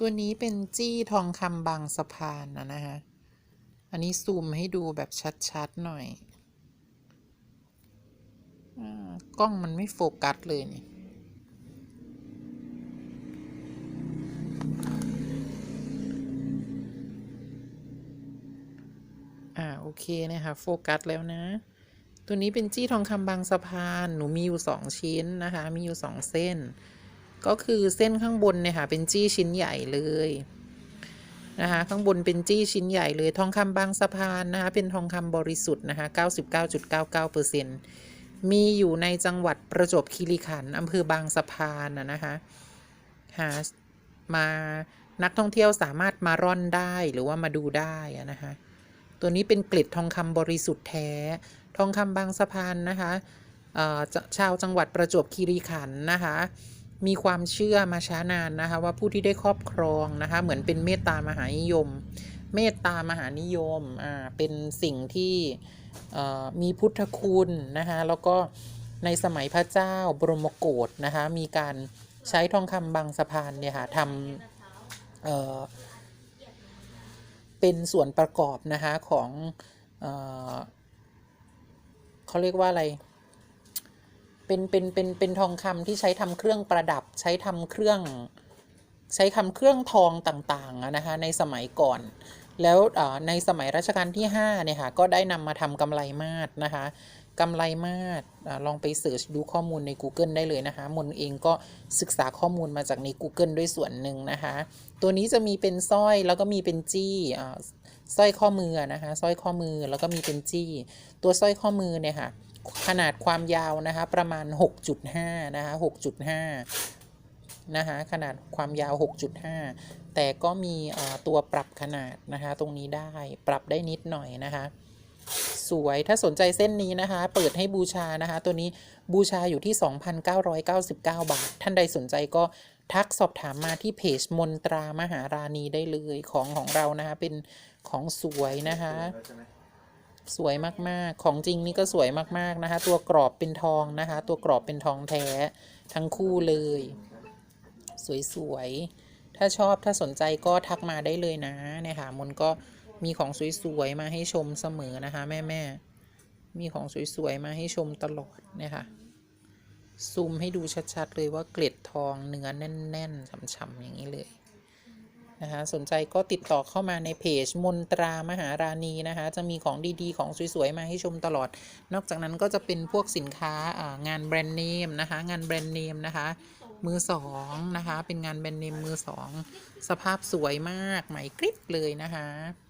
ตัวนี้เป็นจี้ทองคำบางสะพานนะนะคะอันนี้ซูมให้ดูแบบชัด ๆ หน่อยอกล้องมันไม่โฟกัสเลยนี่อ่าโอเคนะคะโฟกัสแล้วนะ ตัวนี้เป็นจี้ทองคำบางสะพาน หนูมีอยู่สองชิ้นนะคะ มีอยู่สองเส้น ก็คือเส้นข้างบนเนี่ยค่ะเป็นจี้ชิ้นใหญ่เลยนะคะข้างบนเป็นจี้ชิ้นใหญ่เลยทองคำบางสะพานนะคะเป็นทองคำบริสุทธิ์นะคะ99.99%มีอยู่ในจังหวัดประจวบคีรีขันธ์อำเภอบางสะพานนะนะคะหามานักท่องเที่ยวสามารถมาร่อนได้หรือว่ามาดูได้อะนะคะตัวนี้เป็นเกล็ดทองคำบริสุทธิ์แท้ ทองคำบางสะพานนะคะชาวจังหวัดประจวบคีรีขันธ์นะคะ มีความเชื่อมาช้านานนะคะว่าผู้ที่ได้ครอบครองนะคะเหมือนเป็นเมตตามหานิยม เมตตามหานิยมอ่าเป็นสิ่งที่มีพุทธคุณนะคะแล้วก็ในสมัยพระเจ้าบรมโกศนะคะมีการใช้ทองคำบางสะพานเนี่ยค่ะทำเอ่อเป็นส่วนประกอบนะคะของเออเขาเรียกว่าอะไร เป็นเป็นเป็นเป็นทองคำที่ใช้ทำเครื่องประดับ ใช้ทำเครื่อง ใช้ทำเครื่องทองต่างๆนะคะในสมัยก่อน แล้วในสมัยรัชกาลที่5เนี่ยค่ะก็ได้นำมาทำกำไลมาศนะคะกำไลมาศลองไปเสิร์ชดูข้อมูลใน Google ได้เลยนะคะ มนเองก็ศึกษาข้อมูลมาจากใน Google ด้วยส่วนหนึ่งนะคะ ตัวนี้จะมีเป็นสร้อยแล้วก็มีเป็นจี้สร้อยข้อมือนะคะสร้อยข้อมือแล้วก็มีเป็นจี้ ตัวสร้อยข้อมือเนี่ยค่ะ ขนาดความยาวนะคะประมาณ 6.5 นะคะ 6.5 นะคะขนาดความยาว 6.5 แต่ก็มีตัวปรับขนาดนะคะ ตรงนี้ได้ปรับได้นิดหน่อยนะคะ สวยถ้าสนใจเส้นนี้นะคะ เปิดให้บูชานะคะ ตัวนี้บูชาอยู่ที่ 2,999 บาท ท่านใดสนใจก็ทักสอบถามมาที่เพจมนตรามหาราณีได้เลยของของเรานะคะ เป็นของสวยนะคะ สวยมากๆ ของจริงนี่ก็สวยมากๆนะคะ ตัวกรอบเป็นทองนะคะ ตัวกรอบเป็นทองแท้ทั้งคู่เลย สวยๆ ถ้าชอบถ้าสนใจก็ทักมาได้เลยนะเนี่ยค่ะมนก็มีของสวยๆมาให้ชมเสมอนะคะ แม่ๆ มีของสวยๆมาให้ชมตลอดเนี่ยค่ะซูมให้ดูชัดๆเลยว่าเกล็ดทองเนื้อแน่นๆฉ่ำๆอย่างนี้เลย นะคะสนใจก็ติดต่อเข้ามาในเพจมนตรามหาราณีนะคะจะมีของดีๆ ของสวยๆ มาให้ชมตลอด นอกจากนั้นก็จะเป็นพวกสินค้าางานแบรนด์เนมนะคะงานแบรนด์เนมนะคะมือสองนะคะเป็นงานแบรนด์เนมมือสองสภาพสวยมากใหม่กริบเลยนะคะ